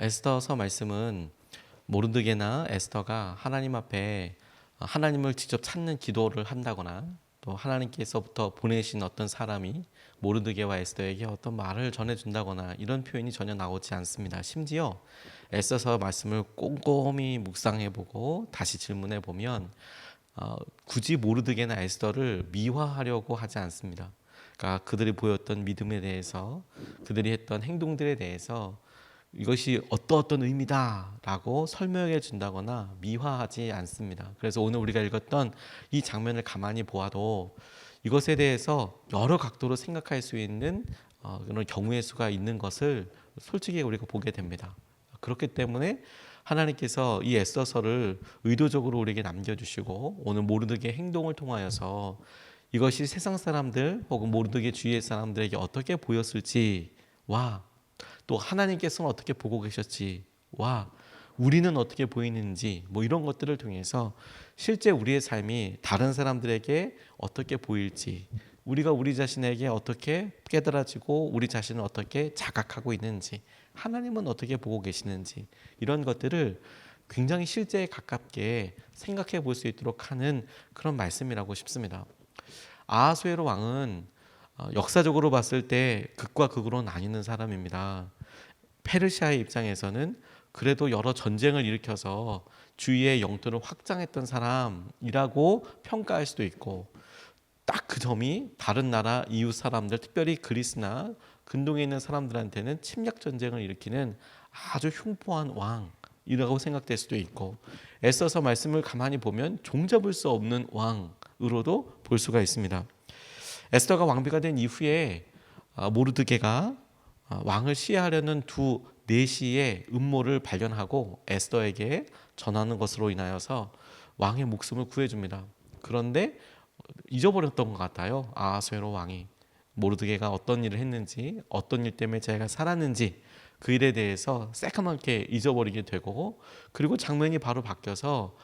에스더서 말씀은 모르드게나 에스더가 하나님 앞에 하나님을 직접 찾는 기도를 한다거나 또 하나님께서부터 보내신 어떤 사람이 모르드게와 에스더에게 어떤 말을 전해준다거나 이런 표현이 전혀 나오지 않습니다. 심지어 에스더서 말씀을 꼼꼼히 묵상해보고 다시 질문해 보면 어, 굳이 모르드게나 에스더를 미화하려고 하지 않습니다. 그러니까 그들이 보였던 믿음에 대해서 그들이 했던 행동들에 대해서 이것이 어떤 어떤 의미다라고 설명해 준다거나 미화하지 않습니다. 그래서 오늘 우리가 읽었던 이 장면을 가만히 보아도 이것에 대해서 여러 각도로 생각할 수 있는 어, 그런 경우의 수가 있는 것을 솔직히 우리가 보게 됩니다. 그렇기 때문에 하나님께서 이 에스더서를 의도적으로 우리에게 남겨주시고 오늘 모르드게 행동을 통하여서 이것이 세상 사람들 혹은 모르드게 주위의 사람들에게 어떻게 보였을지와 또 하나님께서는 어떻게 보고 계셨지와 우리는 어떻게 보이는지 뭐 이런 것들을 통해서 실제 우리의 삶이 다른 사람들에게 어떻게 보일지 우리가 우리 자신에게 어떻게 깨달아지고 우리 자신을 어떻게 자각하고 있는지 하나님은 어떻게 보고 계시는지 이런 것들을 굉장히 실제에 가깝게 생각해 볼 수 있도록 하는 그런 말씀이라고 싶습니다. 아하수에로 왕은 어, 역사적으로 봤을 때 극과 극으로 나뉘는 사람입니다. 페르시아의 입장에서는 그래도 여러 전쟁을 일으켜서 주위의 영토를 확장했던 사람이라고 평가할 수도 있고 딱 그 점이 다른 나라 이웃 사람들 특별히 그리스나 근동에 있는 사람들한테는 침략 전쟁을 일으키는 아주 흉포한 왕이라고 생각될 수도 있고 애써서 말씀을 가만히 보면 종잡을 수 없는 왕으로도 볼 수가 있습니다. 에스더가 왕비가 된 이후에 아, 모르드게가 아, 왕을 시해하려는 두 내시의 음모를 발견하고 에스더에게 전하는 것으로 인하여서 왕의 목숨을 구해줍니다. 그런데 잊어버렸던 것 같아요. 아하수에로 왕이 모르드게가 어떤 일을 했는지 어떤 일 때문에 자기가 살았는지 그 일에 대해서 새까맣게 잊어버리게 되고 그리고 장면이 바로 바뀌어서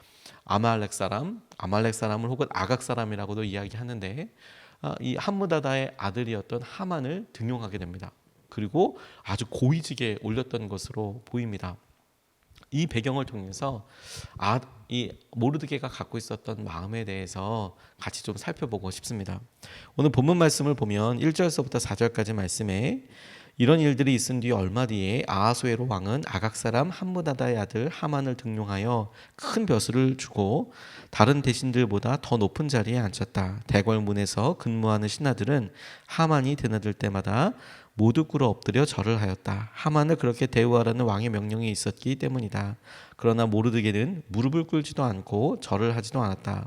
아말렉 사람, 아말렉 사람을 혹은 아각 사람이라고도 이야기하는데 아, 이 함무다다의 아들이었던 하만을 등용하게 됩니다. 그리고 아주 고위직에 올렸던 것으로 보입니다. 이 배경을 통해서 아, 이 모르드게가 갖고 있었던 마음에 대해서 같이 좀 살펴보고 싶습니다. 오늘 본문 말씀을 보면 1절서부터 4절까지 말씀에 이런 일들이 있은 뒤 얼마 뒤에 아하수에로 왕은 아각 사람 함무다다의 아들 하만을 등용하여 큰 벼슬을 주고 다른 대신들보다 더 높은 자리에 앉혔다. 대궐문에서 근무하는 신하들은 하만이 드나들 때마다 모두 꿇어 엎드려 절을 하였다. 하만을 그렇게 대우하라는 왕의 명령이 있었기 때문이다. 그러나 모르드게는 무릎을 꿇지도 않고 절을 하지도 않았다.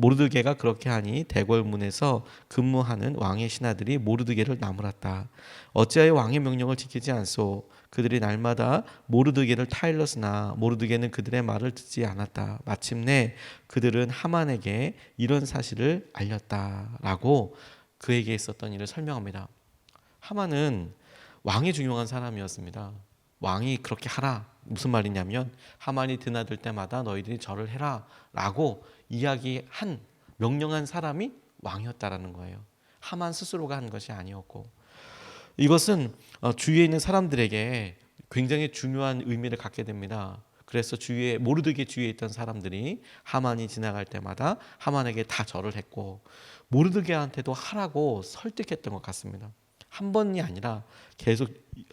모르드게가 그렇게 하니 대궐문에서 근무하는 왕의 신하들이 모르드게를 나무랐다. 어찌하여 왕의 명령을 지키지 않소? 그들이 날마다 모르드게를 타일렀으나 모르드게는 그들의 말을 듣지 않았다. 마침내 그들은 하만에게 이런 사실을 알렸다라고 그에게 있었던 일을 설명합니다. 하만은 왕이 중요한 사람이었습니다. 왕이 그렇게 하라. 무슨 말이냐면 하만이 드나들 때마다 너희들이 절을 해라라고 이야기한 명령한 사람이 왕이었다라는 거예요. 하만 스스로가 한 것이 아니었고 이것은 어, 주위에 있는 사람들에게 굉장히 중요한 의미를 갖게 됩니다. 그래서 주위에 모르드게 주위에 있던 사람들이 하만이 지나갈 때마다 하만에게 다 절을 했고 모르드게한테도 하라고 설득했던 것 같습니다. 한 번이 아니라 계속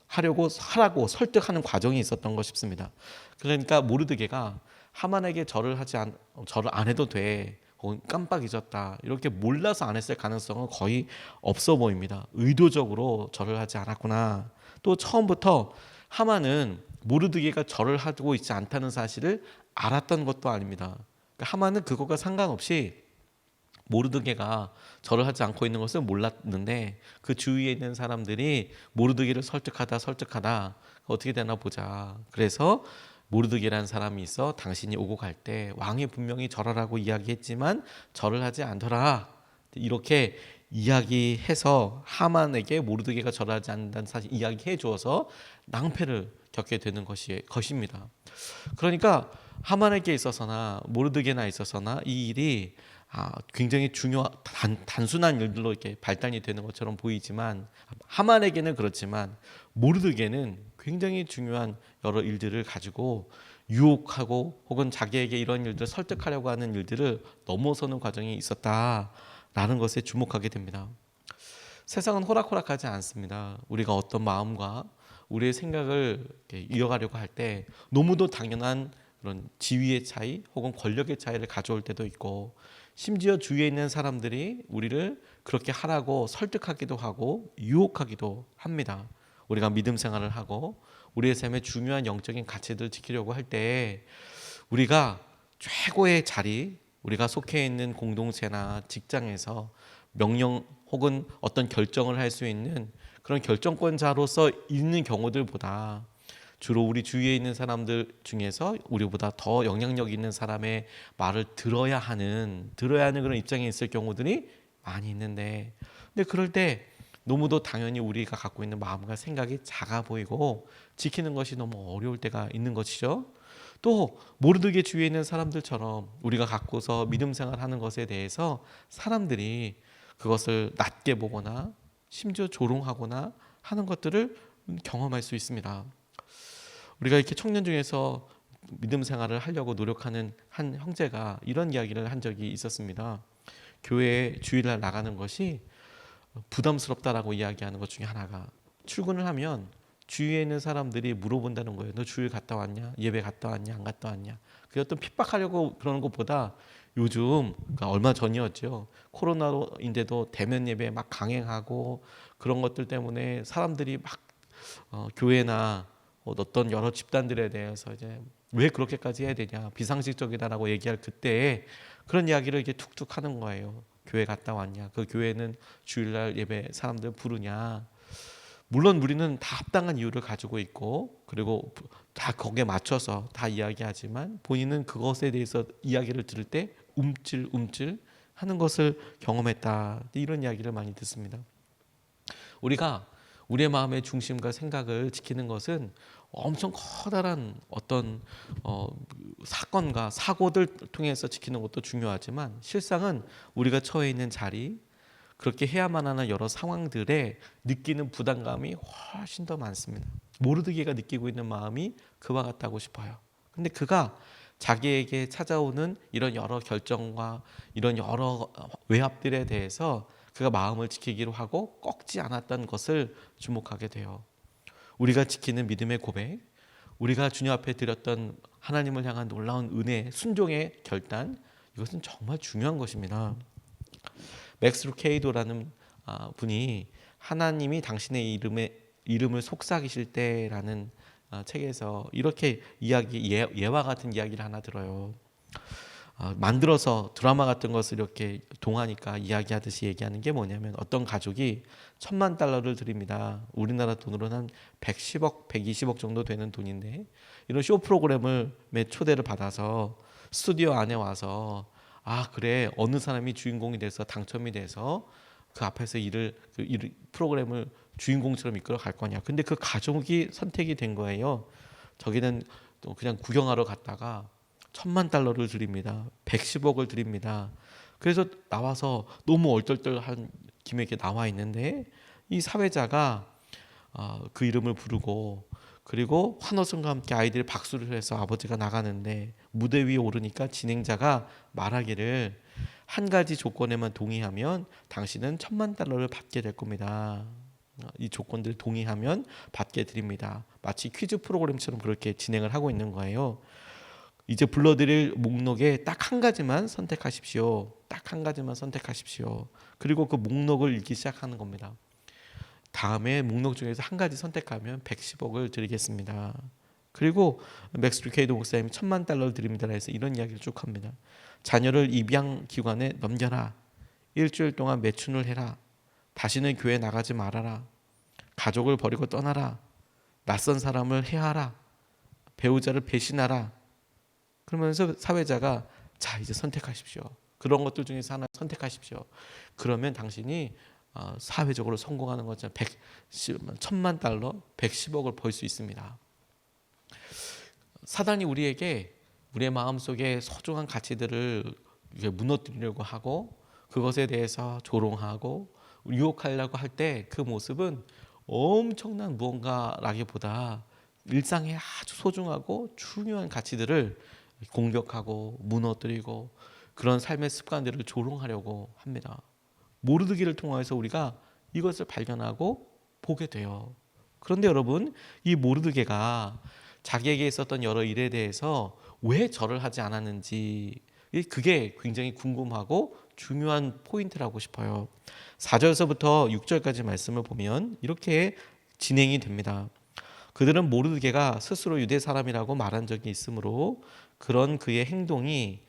하려고 하라고 설득하는 과정이 있었던 것 싶습니다. 그러니까 모르드게가 하만에게 절을 하지 않 절을 안 해도 돼. 깜빡 잊었다. 이렇게 몰라서 안 했을 가능성은 거의 없어 보입니다. 의도적으로 절을 하지 않았구나. 또 처음부터 하만은 모르드게가 절을 하고 있지 않다는 사실을 알았던 것도 아닙니다. 그러니까 하만은 그것과 상관없이 모르드게가 절을 하지 않고 있는 것을 몰랐는데 그 주위에 있는 사람들이 모르드게를 설득하다 설득하다 어떻게 되나 보자. 그래서 모르드게라는 사람이 있어 당신이 오고 갈 때 왕이 분명히 절하라고 이야기했지만 절을 하지 않더라. 이렇게 이야기해서 하만에게 모르드게가 절하지 않는다는 사실 이야기해 주어서 낭패를 겪게 되는 것이 것입니다. 그러니까 하만에게 있어서나 모르드게나 있어서나 이 일이 아, 굉장히 중요 단, 단순한 일들로 이렇게 발단이 되는 것처럼 보이지만 하만에게는 그렇지만 모르드게는 굉장히 중요한 여러 일들을 가지고 유혹하고 혹은 자기에게 이런 일들을 설득하려고 하는 일들을 넘어서는 과정이 있었다라는 것에 주목하게 됩니다. 세상은 호락호락하지 않습니다. 우리가 어떤 마음과 우리의 생각을 이어가려고 할 때 너무도 당연한 그런 지위의 차이 혹은 권력의 차이를 가져올 때도 있고 심지어 주위에 있는 사람들이 우리를 그렇게 하라고 설득하기도 하고 유혹하기도 합니다. 우리가 믿음 생활을 하고 우리의 삶의 중요한 영적인 가치들을 지키려고 할 때 우리가 최고의 자리, 우리가 속해 있는 공동체나 직장에서 명령 혹은 어떤 결정을 할 수 있는 그런 결정권자로서 있는 경우들보다 주로 우리 주위에 있는 사람들 중에서 우리보다 더 영향력 있는 사람의 말을 들어야 하는 들어야 하는 그런 입장에 있을 경우들이 많이 있는데 근데 그럴 때 너무도 당연히 우리가 갖고 있는 마음과 생각이 작아 보이고 지키는 것이 너무 어려울 때가 있는 것이죠. 또 모르드게 주위에 있는 사람들처럼 우리가 갖고서 믿음 생활하는 것에 대해서 사람들이 그것을 낮게 보거나 심지어 조롱하거나 하는 것들을 경험할 수 있습니다. 우리가 이렇게 청년 중에서 믿음 생활을 하려고 노력하는 한 형제가 이런 이야기를 한 적이 있었습니다. 교회에 주일날 나가는 것이 부담스럽다라고 이야기하는 것 중에 하나가 출근을 하면 주위에 있는 사람들이 물어본다는 거예요. 너 주일 갔다 왔냐? 예배 갔다 왔냐? 안 갔다 왔냐? 그 어떤 핍박하려고 그러는 것보다 요즘 그러니까 얼마 전이었죠. 코로나로인데도 대면 예배 막 강행하고 그런 것들 때문에 사람들이 막 어, 교회나 어떤 여러 집단들에 대해서 이제 왜 그렇게까지 해야 되냐 비상식적이다라고 얘기할 그때에 그런 이야기를 이렇게 툭툭 하는 거예요. 교회 갔다 왔냐? 그 교회는 주일날 예배 사람들 부르냐? 물론 우리는 다 합당한 이유를 가지고 있고 그리고 다 거기에 맞춰서 다 이야기하지만 본인은 그것에 대해서 이야기를 들을 때 움찔움찔 하는 것을 경험했다 이런 이야기를 많이 듣습니다. 우리가 우리의 마음의 중심과 생각을 지키는 것은 엄청 커다란 어떤 어, 사건과 사고들 통해서 지키는 것도 중요하지만 실상은 우리가 처해 있는 자리 그렇게 해야만 하는 여러 상황들에 느끼는 부담감이 훨씬 더 많습니다. 모르드게가 느끼고 있는 마음이 그와 같다고 싶어요. 근데 그가 자기에게 찾아오는 이런 여러 결정과 이런 여러 외압들에 대해서 그가 마음을 지키기로 하고 꺾지 않았던 것을 주목하게 돼요. 우리가 지키는 믿음의 고백, 우리가 주님 앞에 드렸던 하나님을 향한 놀라운 은혜, 순종의 결단, 이것은 정말 중요한 것입니다. 맥스 루케이도라는 아, 분이 하나님이 당신의 이름에 이름을 속삭이실 때라는 아, 책에서 이렇게 이야기 예, 예와 같은 이야기를 하나 들어요. 어, 만들어서 드라마 같은 것을 이렇게 동하니까 이야기하듯이 얘기하는 게 뭐냐면 어떤 가족이 천만 달러를 드립니다. 우리나라 돈으로는 한 110억, 120억 정도 되는 돈인데 이런 쇼 프로그램을 매 초대를 받아서 스튜디오 안에 와서 아 그래 어느 사람이 주인공이 돼서 당첨이 돼서 그 앞에서 일을 그 일, 프로그램을 주인공처럼 이끌어 갈 거냐. 근데 그 가족이 선택이 된 거예요. 저기는 또 그냥 구경하러 갔다가 천만 달러를 드립니다. 110억을 드립니다. 그래서 나와서 너무 얼떨떨한 김에 이렇게 나와 있는데 이 사회자가 어, 그 이름을 부르고 그리고 환호성과 함께 아이들이 박수를 해서 아버지가 나가는데 무대 위에 오르니까 진행자가 말하기를 한 가지 조건에만 동의하면 당신은 천만 달러를 받게 될 겁니다. 어, 이 조건들 동의하면 받게 드립니다. 마치 퀴즈 프로그램처럼 그렇게 진행을 하고 있는 거예요. 이제 불러드릴 목록에 딱 한 가지만 선택하십시오. 딱 한 가지만 선택하십시오. 그리고 그 목록을 읽기 시작하는 겁니다. 다음에 목록 중에서 한 가지 선택하면 110억을 드리겠습니다. 그리고 맥스 루케이도 목사님이 천만 달러를 드립니다. 해서 이런 이야기를 쭉 합니다. 자녀를 입양 기관에 넘겨라. 일주일 동안 매춘을 해라. 다시는 교회 나가지 말아라. 가족을 버리고 떠나라. 낯선 사람을 해하라. 배우자를 배신하라. 그러면서 사회자가 자 이제 선택하십시오. 그런 것들 중에서 하나 선택하십시오. 그러면 당신이 어, 사회적으로 성공하는 것처럼 1 천만 달러, 110억을 벌 수 있습니다. 사단이 우리에게 우리의 마음 속에 소중한 가치들을 무너뜨리려고 하고 그것에 대해서 조롱하고 유혹하려고 할 때 그 모습은 엄청난 무언가라기보다 일상에 아주 소중하고 중요한 가치들을 공격하고 무너뜨리고 그런 삶의 습관들을 조롱하려고 합니다. 모르드기를 통해서 우리가 이것을 발견하고 보게 돼요. 그런데 여러분, 이 모르드게가 자기에게 있었던 여러 일에 대해서 왜 절을 하지 않았는지 그게 굉장히 궁금하고 중요한 포인트라고 싶어요. 4절서부터 6절까지 말씀을 보면 이렇게 진행이 됩니다. 그들은 모르드게가 스스로 유대 사람이라고 말한 적이 있으므로 그런 그의 행동이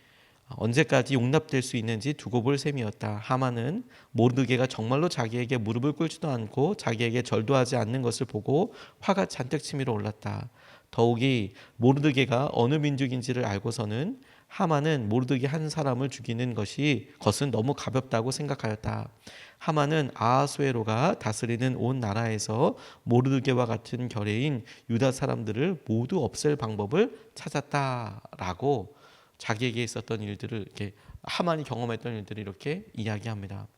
언제까지 용납될 수 있는지 두고 볼 셈이었다. 하만은 모르드게가 정말로 자기에게 무릎을 꿇지도 않고 자기에게 절도 하지 않는 것을 보고 화가 잔뜩 치밀어 올랐다. 더욱이 모르드게가 어느 민족인지를 알고서는 하만은 모르드게 한 사람을 죽이는 것이 것은 너무 가볍다고 생각하였다. 하만은 아하수에로가 다스리는 온 나라에서 모르드게와 같은 결의인 유다 사람들을 모두 없앨 방법을 찾았다라고 자기에게 있었던 일들을 이렇게 하만이 경험했던 일들을 이렇게 이야기합니다.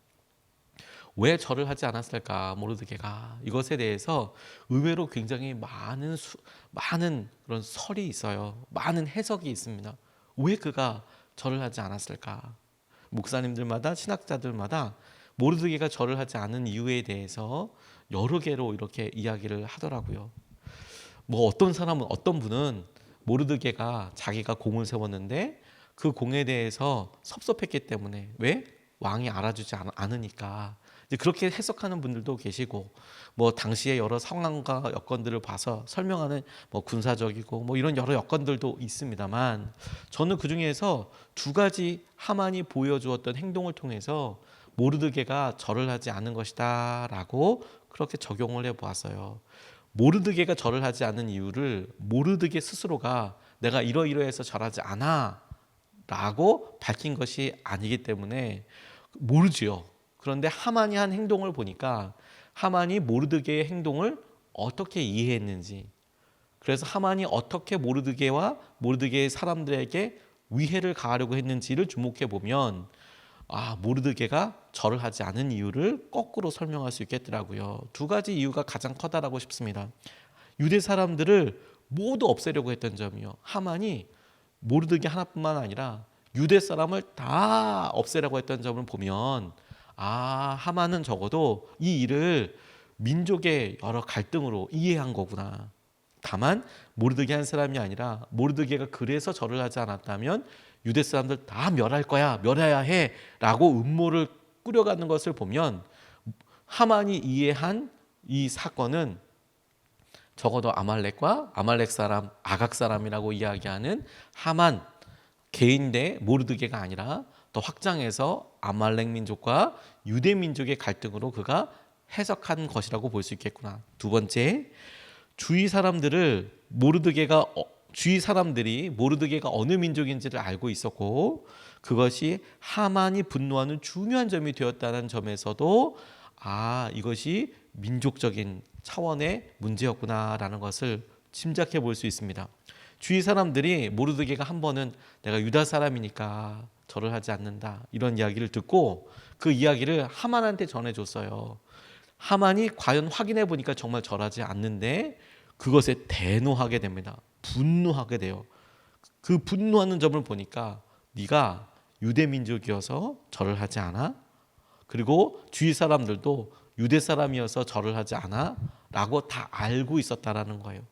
왜 절을 하지 않았을까 모르드게가 이것에 대해서 의외로 굉장히 많은 수, 많은 그런 설이 있어요. 많은 해석이 있습니다. 왜 그가 절을 하지 않았을까? 목사님들마다 신학자들마다 모르드게가 절을 하지 않은 이유에 대해서 여러 개로 이렇게 이야기를 하더라고요. 뭐 어떤 사람은 어떤 분은 모르드게가 자기가 공을 세웠는데 그 공에 대해서 섭섭했기 때문에 왜 왕이 알아주지 않, 않으니까 그렇게 해석하는 분들도 계시고 뭐 당시의 여러 상황과 여건들을 봐서 설명하는 뭐 군사적이고 뭐 이런 여러 여건들도 있습니다만 저는 그 중에서 두 가지 하만이 보여주었던 행동을 통해서 모르드게가 절을 하지 않은 것이다라고 그렇게 적용을 해 보았어요. 모르드게가 절을 하지 않는 이유를 모르드게 스스로가 내가 이러이러해서 절하지 않아라고 밝힌 것이 아니기 때문에 모르지요. 그런데 하만이 한 행동을 보니까 하만이 모르드게의 행동을 어떻게 이해했는지 그래서 하만이 어떻게 모르드게와 모르드게의 사람들에게 위해를 가하려고 했는지를 주목해 보면 아 모르드게가 절을 하지 않은 이유를 거꾸로 설명할 수 있겠더라고요. 두 가지 이유가 가장 커다라고 싶습니다. 유대 사람들을 모두 없애려고 했던 점이요. 하만이 모르드게 하나뿐만 아니라 유대 사람을 다 없애려고 했던 점을 보면 아 하만은 적어도 이 일을 민족의 여러 갈등으로 이해한 거구나. 다만 모르드게 한 사람이 아니라 모르드게가 그래서 절을 하지 않았다면 유대 사람들 다 멸할 거야, 멸해야 해라고 음모를 꾸려가는 것을 보면 하만이 이해한 이 사건은 적어도 아말렉과 아말렉 사람, 아각 사람이라고 이야기하는 하만 개인 대 모르드게가 아니라 더 확장해서 아말렉 민족과 유대 민족의 갈등으로 그가 해석한 것이라고 볼 수 있겠구나. 두 번째, 주위 사람들을 모르드게가 어, 주위 사람들이 모르드게가 어느 민족인지를 알고 있었고 그것이 하만이 분노하는 중요한 점이 되었다는 점에서도 아 이것이 민족적인 차원의 문제였구나라는 것을 짐작해 볼 수 있습니다. 주위 사람들이 모르드게가 한 번은 내가 유다 사람이니까 절을 하지 않는다 이런 이야기를 듣고 그 이야기를 하만한테 전해줬어요. 하만이 과연 확인해 보니까 정말 절하지 않는데 그것에 대노하게 됩니다. 분노하게 돼요. 그 분노하는 점을 보니까 네가 유대 민족이어서 절을 하지 않아? 그리고 주위 사람들도 유대 사람이어서 절을 하지 않아? 라고 다 알고 있었다라는 거예요.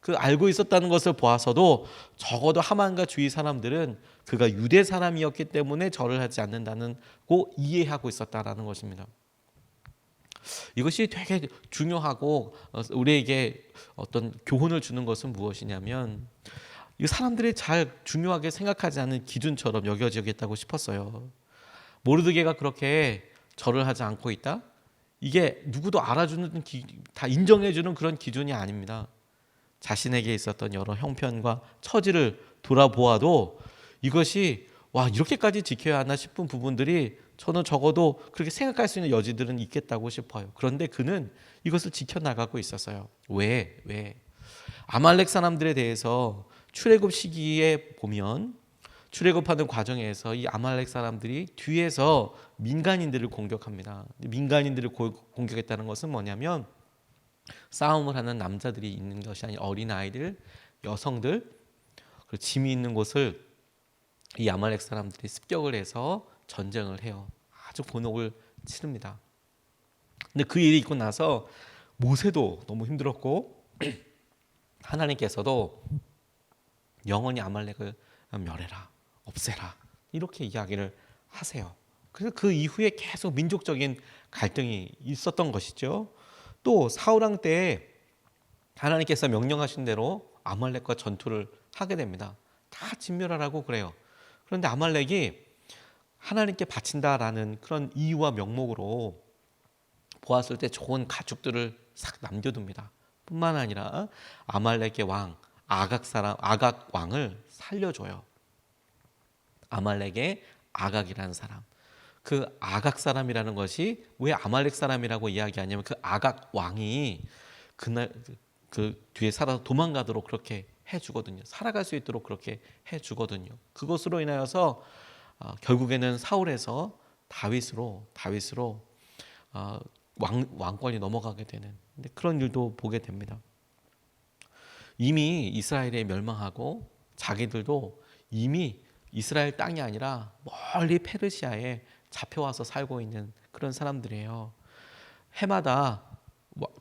그 알고 있었다는 것을 보아서도 적어도 하만과 주위 사람들은 그가 유대 사람이었기 때문에 절을 하지 않는다는 고 이해하고 있었다라는 것입니다. 이것이 되게 중요하고 어, 우리에게 어떤 교훈을 주는 것은 무엇이냐면 이 사람들이 잘 중요하게 생각하지 않는 기준처럼 여겨지겠다고 싶었어요. 모르드게가 그렇게 절을 하지 않고 있다? 이게 누구도 알아주는 다 인정해주는 그런 기준이 아닙니다. 자신에게 있었던 여러 형편과 처지를 돌아보아도 이것이 와 이렇게까지 지켜야 하나 싶은 부분들이 저는 적어도 그렇게 생각할 수 있는 여지들은 있겠다고 싶어요. 그런데 그는 이것을 지켜나가고 있었어요. 왜? 왜? 아말렉 사람들에 대해서 출애굽 시기에 보면 출애굽하는 과정에서 이 아말렉 사람들이 뒤에서 민간인들을 공격합니다. 민간인들을 공격했다는 것은 뭐냐면 싸움을 하는 남자들이 있는 것이 아닌 어린 아이들, 여성들, 그리고 짐이 있는 곳을 이 아말렉 사람들이 습격을 해서 전쟁을 해요. 아주 곤혹을 치릅니다. 근데 그 일이 있고 나서 모세도 너무 힘들었고 하나님께서도 영원히 아말렉을 멸해라, 없애라 이렇게 이야기를 하세요. 그래서 그 이후에 계속 민족적인 갈등이 있었던 것이죠. 또 사울 왕때 하나님께서 명령하신 대로 아말렉과 전투를 하게 됩니다. 다 진멸하라고 그래요. 그런데 아말렉이 하나님께 바친다라는 그런 이유와 명목으로 보았을 때 좋은 가축들을 싹 남겨둡니다. 뿐만 아니라 아말렉의 왕 아각 사람 아각 왕을 살려줘요. 아말렉의 아각이라는 사람. 그 아각 사람이라는 것이 왜 아말렉 사람이라고 이야기하냐면 그 아각 왕이 그날 그 뒤에 살아서 도망가도록 그렇게 해주거든요. 살아갈 수 있도록 그렇게 해주거든요. 그것으로 인하여서 어, 결국에는 사울에서 다윗으로 다윗으로 어, 왕 왕권이 넘어가게 되는 그런 일도 보게 됩니다. 이미 이스라엘에 멸망하고 자기들도 이미 이스라엘 땅이 아니라 멀리 페르시아에 잡혀와서 살고 있는 그런 사람들이에요. 해마다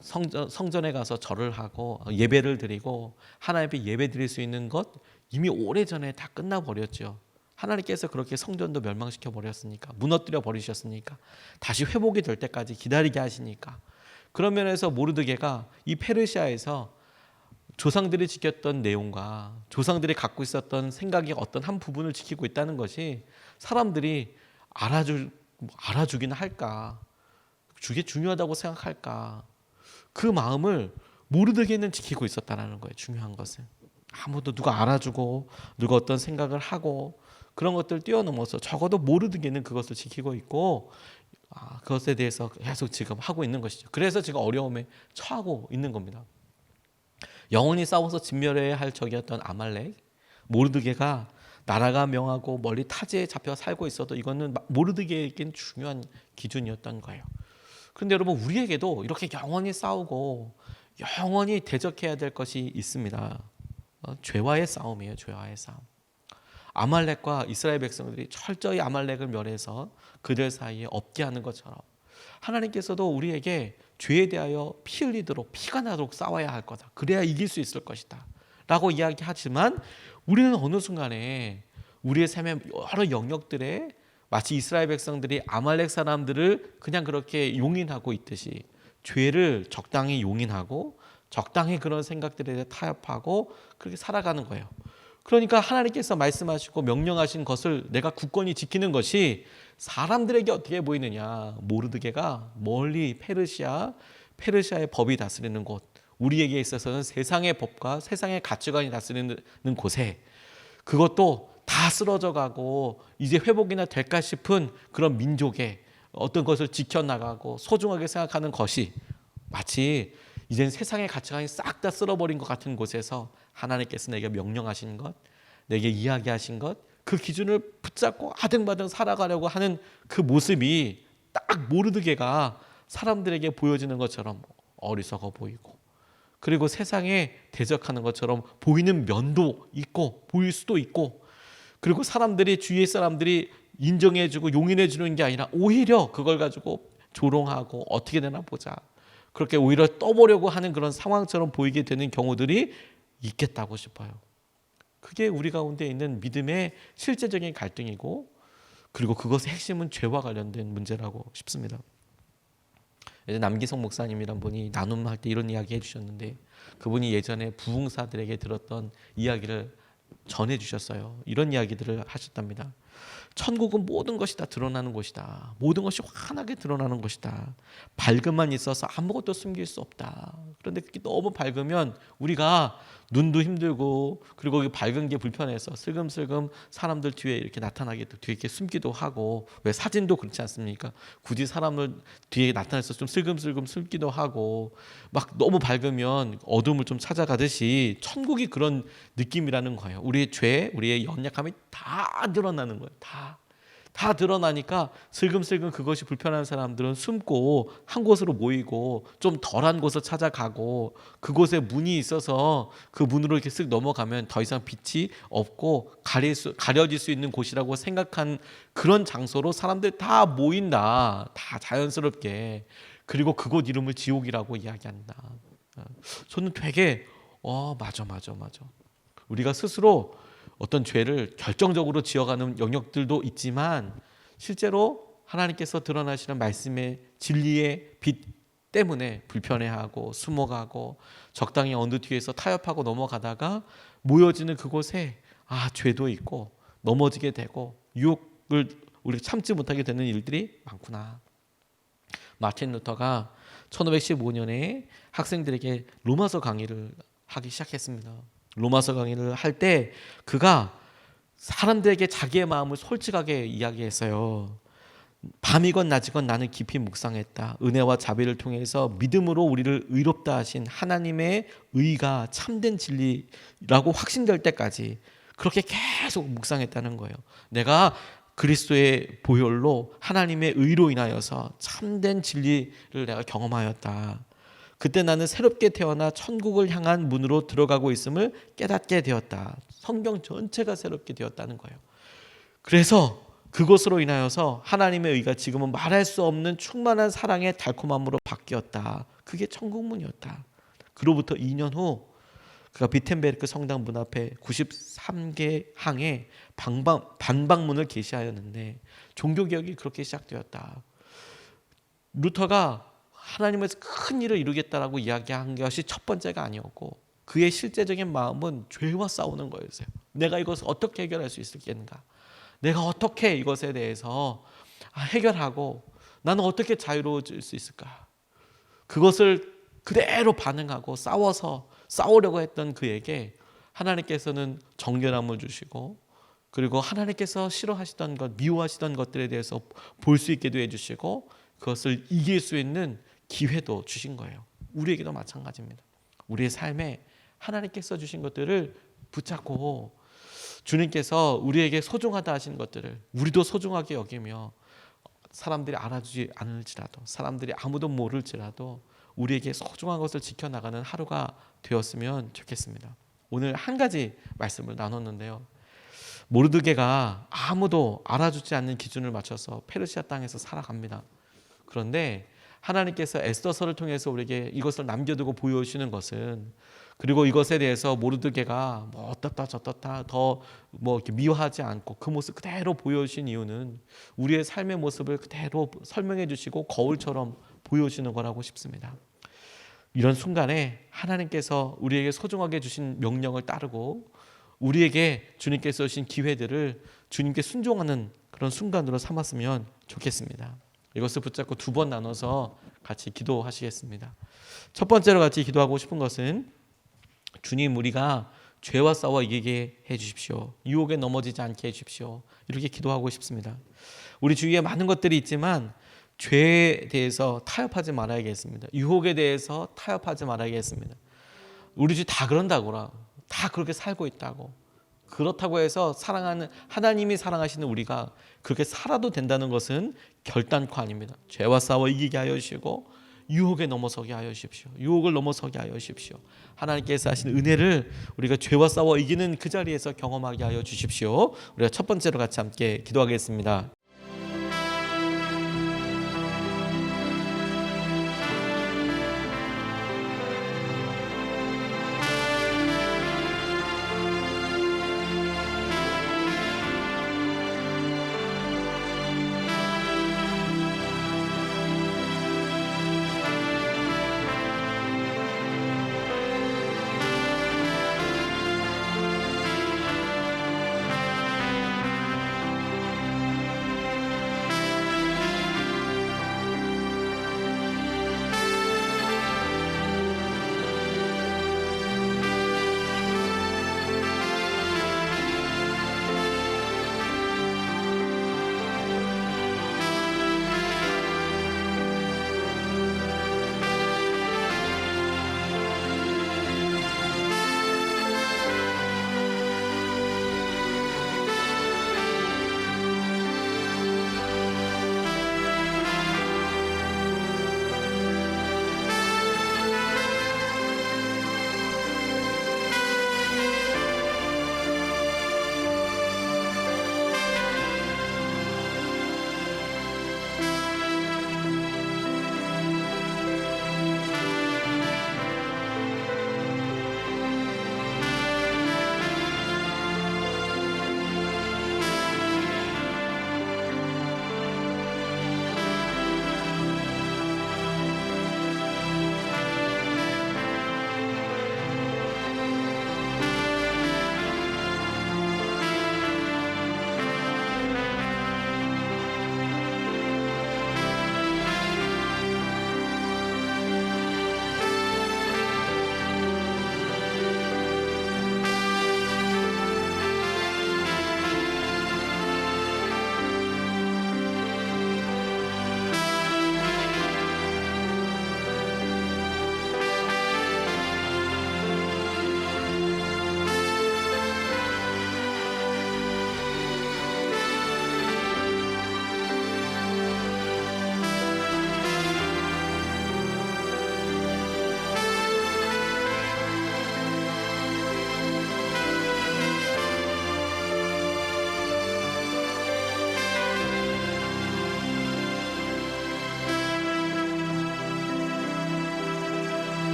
성전, 성전에 가서 절을 하고 예배를 드리고 하나님께 예배 드릴 수 있는 것 이미 오래전에 다 끝나버렸죠. 하나님께서 그렇게 성전도 멸망시켜 버렸으니까 무너뜨려 버리셨으니까 다시 회복이 될 때까지 기다리게 하시니까 그런 면에서 모르드게가 이 페르시아에서 조상들이 지켰던 내용과 조상들이 갖고 있었던 생각의 어떤 한 부분을 지키고 있다는 것이 사람들이 알아주 알아주긴 할까? 주게 중요하다고 생각할까? 그 마음을 모르드게는 지키고 있었다라는 거예요. 중요한 것은 아무도 누가 알아주고 누가 어떤 생각을 하고 그런 것들 뛰어넘어서 적어도 모르드게는 그것을 지키고 있고 아, 그것에 대해서 계속 지금 하고 있는 것이죠. 그래서 지금 어려움에 처하고 있는 겁니다. 영원히 싸워서 진멸해야 할 적이었던 아말렉 모르드게가 나라가 명하고 멀리 타지에 잡혀 살고 있어도 이거는 모르드게에겐 중요한 기준이었던 거예요. 그런데 여러분 우리에게도 이렇게 영원히 싸우고 영원히 대적해야 될 것이 있습니다. 어, 죄와의 싸움이에요. 죄와의 싸움. 아말렉과 이스라엘 백성들이 철저히 아말렉을 멸해서 그들 사이에 없게 하는 것처럼 하나님께서도 우리에게 죄에 대하여 피 흘리도록 피가 나도록 싸워야 할 거다. 그래야 이길 수 있을 것이다. 라고 이야기하지만 우리는 어느 순간에 우리의 삶의 여러 영역들에 마치 이스라엘 백성들이 아말렉 사람들을 그냥 그렇게 용인하고 있듯이 죄를 적당히 용인하고 적당히 그런 생각들에 타협하고 그렇게 살아가는 거예요. 그러니까 하나님께서 말씀하시고 명령하신 것을 내가 굳건히 지키는 것이 사람들에게 어떻게 보이느냐. 모르드게가 멀리 페르시아, 페르시아의 법이 다스리는 곳, 우리에게 있어서는 세상의 법과 세상의 가치관이 다스리는 곳에 그것도 다 쓰러져 가고 이제 회복이나 될까 싶은 그런 민족의 어떤 것을 지켜나가고 소중하게 생각하는 것이 마치 이젠 세상의 가치관이 싹 다 쓸어버린 것 같은 곳에서 하나님께서 내게 명령하신 것, 내게 이야기하신 것, 그 기준을 붙잡고 아등바등 살아가려고 하는 그 모습이 딱 모르드게가 사람들에게 보여지는 것처럼 어리석어 보이고 그리고 세상에 대적하는 것처럼 보이는 면도 있고 보일 수도 있고 그리고 사람들이 주위의 사람들이 인정해주고 용인해주는 게 아니라 오히려 그걸 가지고 조롱하고 어떻게 되나 보자 그렇게 오히려 떠보려고 하는 그런 상황처럼 보이게 되는 경우들이 있겠다고 싶어요. 그게 우리 가운데 있는 믿음의 실제적인 갈등이고 그리고 그것의 핵심은 죄와 관련된 문제라고 싶습니다. 예전 남기성 목사님이란 분이 나눔할 때 이런 이야기 해주셨는데 그분이 예전에 부흥사들에게 들었던 이야기를 전해 주셨어요. 이런 이야기들을 하셨답니다. 천국은 모든 것이 다 드러나는 곳이다. 모든 것이 환하게 드러나는 곳이다. 밝음만 있어서 아무것도 숨길 수 없다. 그런데 그게 너무 밝으면 우리가 눈도 힘들고 그리고 그 밝은 게 불편해서 슬금슬금 사람들 뒤에 이렇게 나타나게 뒤에 이렇게 숨기도 하고 왜 사진도 그렇지 않습니까? 굳이 사람을 뒤에 나타내서 좀 슬금슬금 숨기도 하고 막 너무 밝으면 어둠을 좀 찾아가듯이 천국이 그런 느낌이라는 거예요. 우리의 죄, 우리의 연약함이 다 드러나는 거예요. 다. 다 드러나니까 슬금슬금 그것이 불편한 사람들은 숨고 한 곳으로 모이고 좀 덜한 곳을 찾아가고 그곳에 문이 있어서 그 문으로 이렇게 쓱 넘어가면 더 이상 빛이 없고 가릴 수, 가려질 수 있는 곳이라고 생각한 그런 장소로 사람들 다 모인다. 다 자연스럽게. 그리고 그곳 이름을 지옥이라고 이야기한다. 어, 저는 되게 어 맞아 맞아 맞아. 우리가 스스로 어떤 죄를 결정적으로 지어가는 영역들도 있지만 실제로 하나님께서 드러나시는 말씀의 진리의 빛 때문에 불편해하고 숨어가고 적당히 어느 뒤에서 타협하고 넘어가다가 모여지는 그곳에 아 죄도 있고 넘어지게 되고 유혹을 우리가 참지 못하게 되는 일들이 많구나. 마틴 루터가 1515년에 학생들에게 로마서 강의를 하기 시작했습니다. 로마서 강의를 할 때 그가 사람들에게 자기의 마음을 솔직하게 이야기했어요. 밤이건 낮이건 나는 깊이 묵상했다. 은혜와 자비를 통해서 믿음으로 우리를 의롭다 하신 하나님의 의가 참된 진리라고 확신될 때까지 그렇게 계속 묵상했다는 거예요. 내가 그리스도의 보혈로 하나님의 의로 인하여서 참된 진리를 내가 경험하였다. 그때 나는 새롭게 태어나 천국을 향한 문으로 들어가고 있음을 깨닫게 되었다. 성경 전체가 새롭게 되었다는 거예요. 그래서 그것으로 인하여서 하나님의 의가 지금은 말할 수 없는 충만한 사랑의 달콤함으로 바뀌었다. 그게 천국문이었다. 그로부터 2년 후 그가 비텐베르크 성당 문 앞에 93개 항에 방방, 반박문을 게시하였는데 종교 개혁이 그렇게 시작되었다. 루터가 하나님에서 큰 일을 이루겠다라고 이야기한 것이 첫 번째가 아니었고 그의 실제적인 마음은 죄와 싸우는 거였어요. 내가 이것을 어떻게 해결할 수 있겠는가? 내가 어떻게 이것에 대해서 아, 해결하고 나는 어떻게 자유로워질 수 있을까? 그것을 그대로 반응하고 싸워서 싸우려고 했던 그에게 하나님께서는 정결함을 주시고 그리고 하나님께서 싫어하시던 것, 미워하시던 것들에 대해서 볼 수 있게도 해주시고 그것을 이길 수 있는 기회도 주신 거예요. 우리에게도 마찬가지입니다. 우리의 삶에 하나님께서 주신 것들을 붙잡고 주님께서 우리에게 소중하다 하신 것들을 우리도 소중하게 여기며 사람들이 알아주지 않을지라도 사람들이 아무도 모를지라도 우리에게 소중한 것을 지켜나가는 하루가 되었으면 좋겠습니다. 오늘 한 가지 말씀을 나눴는데요. 모르드게가 아무도 알아주지 않는 기준을 맞춰서 페르시아 땅에서 살아갑니다. 그런데 하나님께서 에스더서를 통해서 우리에게 이것을 남겨두고 보여주시는 것은 그리고 이것에 대해서 모르드게가 뭐 어떻다 저떻다 더 뭐 이렇게 미워하지 않고 그 모습 그대로 보여주신 이유는 우리의 삶의 모습을 그대로 설명해 주시고 거울처럼 보여주시는 거라고 싶습니다. 이런 순간에 하나님께서 우리에게 소중하게 주신 명령을 따르고 우리에게 주님께서 주신 기회들을 주님께 순종하는 그런 순간으로 삼았으면 좋겠습니다. 이것을 붙잡고 두 번 나눠서 같이 기도하시겠습니다. 첫 번째로 같이 기도하고 싶은 것은 주님 우리가 죄와 싸워 이기게 해 주십시오. 유혹에 넘어지지 않게 해 주십시오. 이렇게 기도하고 싶습니다. 우리 주위에 많은 것들이 있지만 죄에 대해서 타협하지 말아야겠습니다. 유혹에 대해서 타협하지 말아야겠습니다. 우리 주 다 그런다고라. 다 그렇게 살고 있다고. 그렇다고 해서 사랑하는 하나님이 사랑하시는 우리가 그렇게 살아도 된다는 것은 결단코 아닙니다. 죄와 싸워 이기게 하여 주시고 유혹에 넘어서게 하여 주십시오. 유혹을 넘어서게 하여 주십시오. 하나님께서 하신 은혜를 우리가 죄와 싸워 이기는 그 자리에서 경험하게 하여 주십시오. 우리가 첫 번째로 같이 함께 기도하겠습니다.